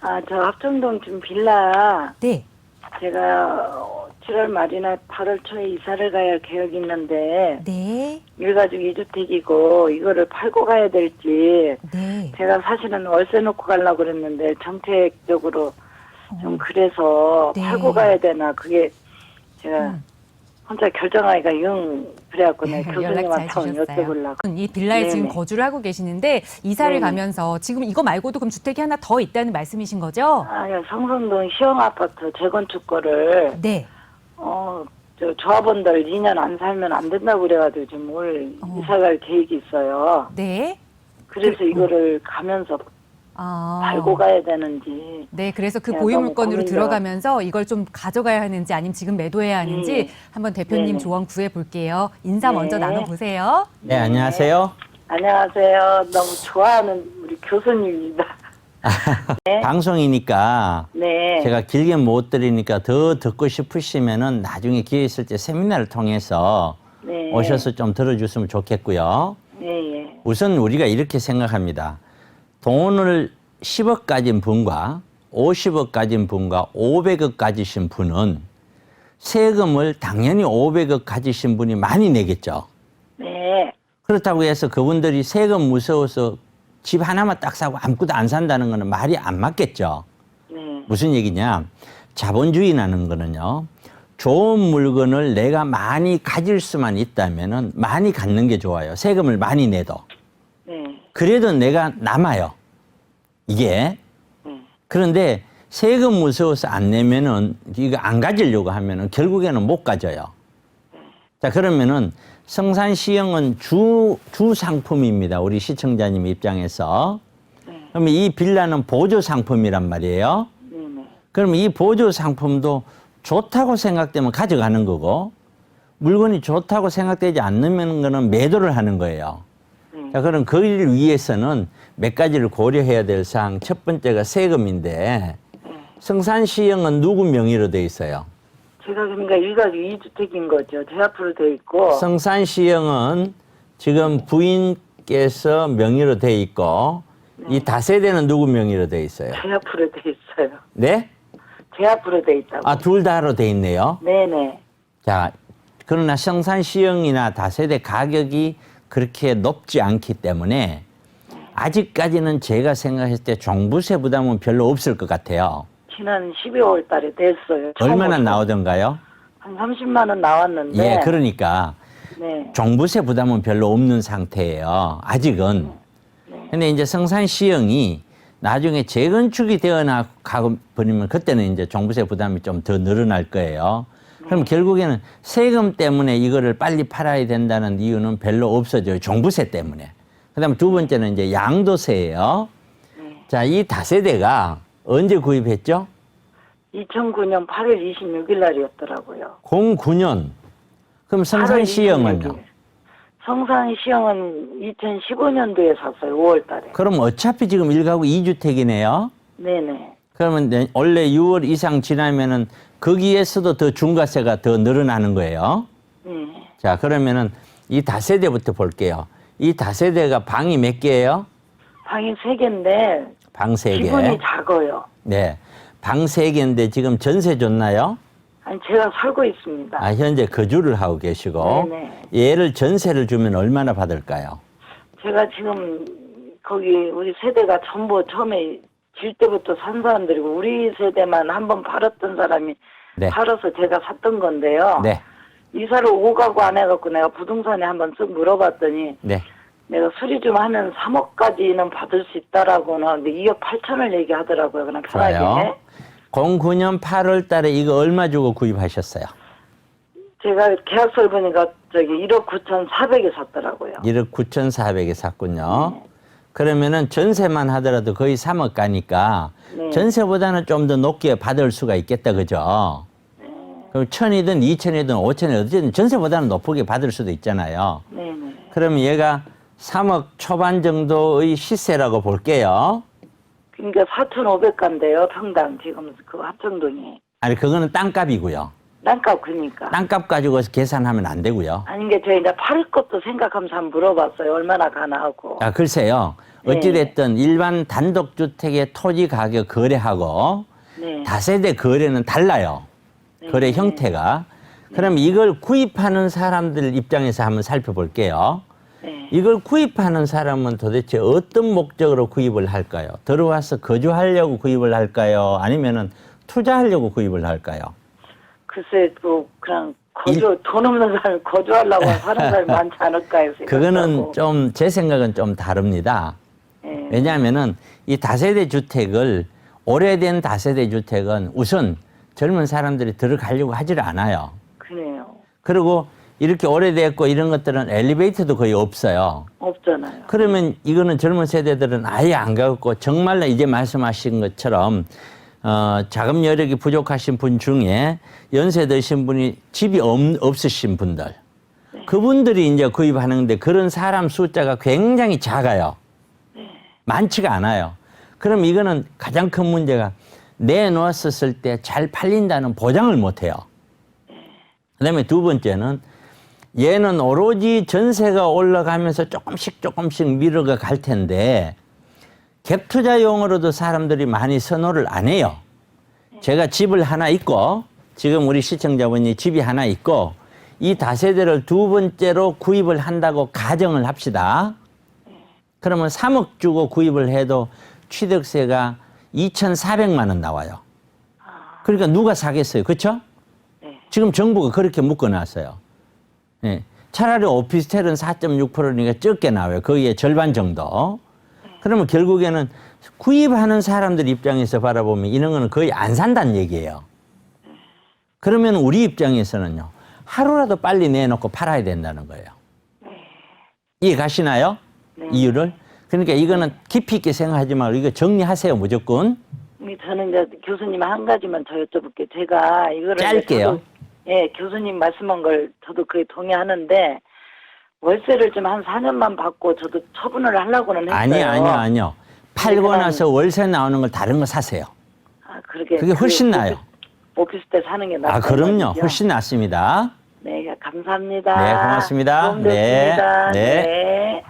아, 저 합정동 지금 빌라 네. 제가 어, 7월 말이나 8월 초에 이사를 가야 계획이 있는데 네. 일가족 2주택이고 이거를 팔고 가야 될지 네. 제가 사실은 월세 놓고 가려고 그랬는데 정책적으로 좀 그래서 네. 팔고 가야 되나 그게 제가 음. 혼자 결정하기가 영 그래갖고 연락 잘 교수님한테 한번 주셨어요. 여쭤보려고 이 빌라에 지금 네네. 거주를 하고 계시는데 이사를 네네. 가면서 지금 이거 말고도 그럼 주택이 하나 더 있다는 말씀이신 거죠? 아, 야, 성성동 시형 아파트 재건축 거를 네. 어, 저 조합원들 2년 안 살면 안 된다고 그래가지고 지금 올 어. 이사 갈 계획이 있어요. 네. 그래서 그- 이거를 가면서 아. 달고 가야 되는지. 네, 그래서 그 네, 보유 너무 물건으로 고민되어- 들어가면서 이걸 좀 가져가야 하는지 아니면 지금 매도해야 하는지 네. 한번 대표님 네네. 조언 구해 볼게요. 인사 네. 먼저 나눠 보세요. 네, 안녕하세요. 안녕하세요. 너무 좋아하는 우리 교수님입니다. 네. 방송이니까 네. 제가 길게 못 드리니까 더 듣고 싶으시면은 나중에 기회 있을 때 세미나를 통해서 네. 오셔서 좀 들어주시면 좋겠고요. 네, 예. 우선 우리가 이렇게 생각합니다. 돈을 10억 가진 분과 50억 가진 분과 500억 가지신 분은 세금을 당연히 500억 가지신 분이 많이 내겠죠. 네. 그렇다고 해서 그분들이 세금 무서워서 집 하나만 딱 사고 아무것도 안 산다는 거는 말이 안 맞겠죠. 네. 무슨 얘기냐? 자본주의라는 거는요. 좋은 물건을 내가 많이 가질 수만 있다면은 많이 갖는 게 좋아요. 세금을 많이 내도. 네. 그래도 내가 남아요. 이게. 네. 그런데 세금 무서워서 안 내면은 이거 안 가지려고 하면은 결국에는 못 가져요. 자, 그러면은 성산시형은 주, 주 상품입니다. 우리 시청자님 입장에서. 네. 그러면 이 빌라는 보조 상품이란 말이에요. 그러면 이 보조 상품도 좋다고 생각되면 가져가는 거고 물건이 좋다고 생각되지 않는 거는 매도를 하는 거예요. 네. 자, 그럼 그를 위해서는 몇 가지를 고려해야 될 사항. 첫 번째가 세금인데 성산 시형은 누구 명의로 돼 있어요? 제가 그러니까 일가족 2주택인 거죠. 제 앞으로 돼 있고. 성산 시형은 지금 부인께서 명의로 돼 있고 이 다세대는 누구 명의로 돼 있어요? 제 앞으로 돼 있어요. 네? 제 앞으로 돼 있다고. 아, 둘 다로 돼 있네요. 네네. 자, 그러나 성산 시형이나 다세대 가격이 그렇게 높지 않기 때문에 아직까지는 제가 생각했을 때 종부세 부담은 별로 없을 것 같아요. 지난 12월 달에 냈어요. 얼마나 처음으로. 나오던가요? 한 30만 원 나왔는데. 예, 그러니까 네. 종부세 부담은 별로 없는 상태예요. 아직은. 근데 이제 성산 시형이 나중에 재건축이 되어나 가고 버리면 그때는 이제 종부세 부담이 좀 더 늘어날 거예요. 그럼 결국에는 세금 때문에 이거를 빨리 팔아야 된다는 이유는 별로 없어져요. 종부세 때문에. 그다음에 두 번째는 이제 양도세예요. 네. 자, 이 다세대가 언제 구입했죠? 2009년 8월 26일 날이었더라고요. 09년. 그럼 성산시형은요? 성산 시형은 2015년도에 샀어요. 5월 달에. 그럼 어차피 지금 일가구 이주택이네요 네네. 그러면 내- 원래 6월 이상 지나면은 거기에서도 더 중과세가 더 늘어나는 거예요. 네. 자, 그러면은 이 다세대부터 볼게요. 이 다세대가 방이 몇 개예요? 방이 3개인데 방 세 개. 기분이 작아요. 네. 방 세 개인데 지금 전세 줬나요? 아니 제가 살고 있습니다. 아, 현재 거주를 하고 계시고. 네네. 얘를 전세를 주면 얼마나 받을까요? 제가 지금 거기 우리 세대가 전부 처음에 질 때부터 산 사람들이고 우리 세대만 한 번 팔았던 사람이 네. 팔아서 제가 샀던 건데요. 네. 이사를 오고 가고 안 해갖고 내가 부동산에 한번 쓱 물어봤더니 네. 내가 수리 좀 하면 3억까지는 받을 수 있다라고는 근데 2억 8천을 얘기하더라고요. 그냥 편하게. 좋아요. 09년 8월 달에 이거 얼마 주고 구입하셨어요? 제가 계약서를 보니까 저기 1억 9천 4백에 샀더라고요. 1억 9,400에 샀군요. 그러면은 전세만 하더라도 거의 3억 가니까 네. 전세보다는 좀 더 높게 받을 수가 있겠다, 그죠? 그럼 천이든 이천이든 오천이든 어쨌든 전세보다는 높게 받을 수도 있잖아요. 네네. 그러면 얘가 3억 초반 정도의 시세라고 볼게요. 그러니까 4,500간데요. 평당 지금 그 합정동이. 아니, 그거는 땅값이고요. 땅값 그니까. 땅값 가지고 계산하면 안 되고요. 아닌 게 제가 이제 팔 것도 생각하면서 한번 물어봤어요. 얼마나 가나 하고. 아, 글쎄요. 어찌됐든 일반 단독주택의 토지 가격 거래하고 네. 다세대 거래는 달라요. 거래 형태가. 그럼 이걸 구입하는 사람들 입장에서 한번 살펴볼게요. 네. 이걸 구입하는 사람은 도대체 어떤 목적으로 구입을 할까요? 들어와서 거주하려고 구입을 할까요? 아니면은 투자하려고 구입을 할까요? 글쎄 또 그냥 거주 돈 없는 사람 거주하려고 하는 사람이 많지 않을까요? 그거는 생각하고. 좀 제 생각은 좀 다릅니다. 네. 왜냐하면은 이 다세대 주택을 오래된 다세대 주택은 우선 젊은 사람들이 들어가려고 하질 않아요. 그래요. 그리고 이렇게 오래됐고 이런 것들은 엘리베이터도 거의 없어요. 없잖아요. 그러면 이거는 젊은 세대들은 아예 안 가고 정말로 이제 말씀하신 것처럼 어, 자금 여력이 부족하신 분 중에 연세 드신 분이 집이 없, 없으신 분들 그분들이 이제 구입하는데 그런 사람 숫자가 굉장히 작아요. 많지가 않아요. 그럼 이거는 가장 큰 문제가 내놓았을 때 잘 팔린다는 보장을 못 해요. 그다음에 두 번째는 얘는 오로지 전세가 올라가면서 조금씩 조금씩 미뤄가 갈 텐데 갭 투자용으로도 사람들이 많이 선호를 안 해요. 제가 집을 하나 있고 지금 우리 시청자분이 집이 하나 있고 이 다세대를 두 번째로 구입을 한다고 가정을 합시다. 그러면 3억 주고 구입을 해도 취득세가 2,400만 원 나와요. 그러니까 누가 사겠어요? 그렇죠? 네. 지금 정부가 그렇게 묶어놨어요. 예. 차라리 오피스텔은 4.6%니까 적게 나와요. 거기에 절반 정도. 그러면 결국에는 구입하는 사람들 입장에서 바라보면 이런 거는 거의 안 산다는 얘기예요. 그러면 우리 입장에서는요. 하루라도 빨리 내놓고 팔아야 된다는 거예요. 이해 가시나요? 네. 이유를? 그러니까 이거는 깊이 있게 생각하지 말고 이거 정리하세요, 무조건. 음, 저는 이제 교수님 한 가지만 더 여쭤볼게요. 제가 이거를 짧게요. 저도, 예, 교수님 말씀한 걸 저도 그에 동의하는데 월세를 좀 한 4년만 받고 저도 처분을 하려고는 했어요. 아니요, 아니요, 아니요. 팔고 그냥- 나서 월세 나오는 걸 다른 거 사세요. 아, 그러게. 그게 훨씬 그 나아요. 오피스 때 사는 게 낫다. 아, 그럼요. 훨씬 낫습니다. 네, 감사합니다. 네, 고맙습니다. 도움 네, 됐습니다. 네. 네.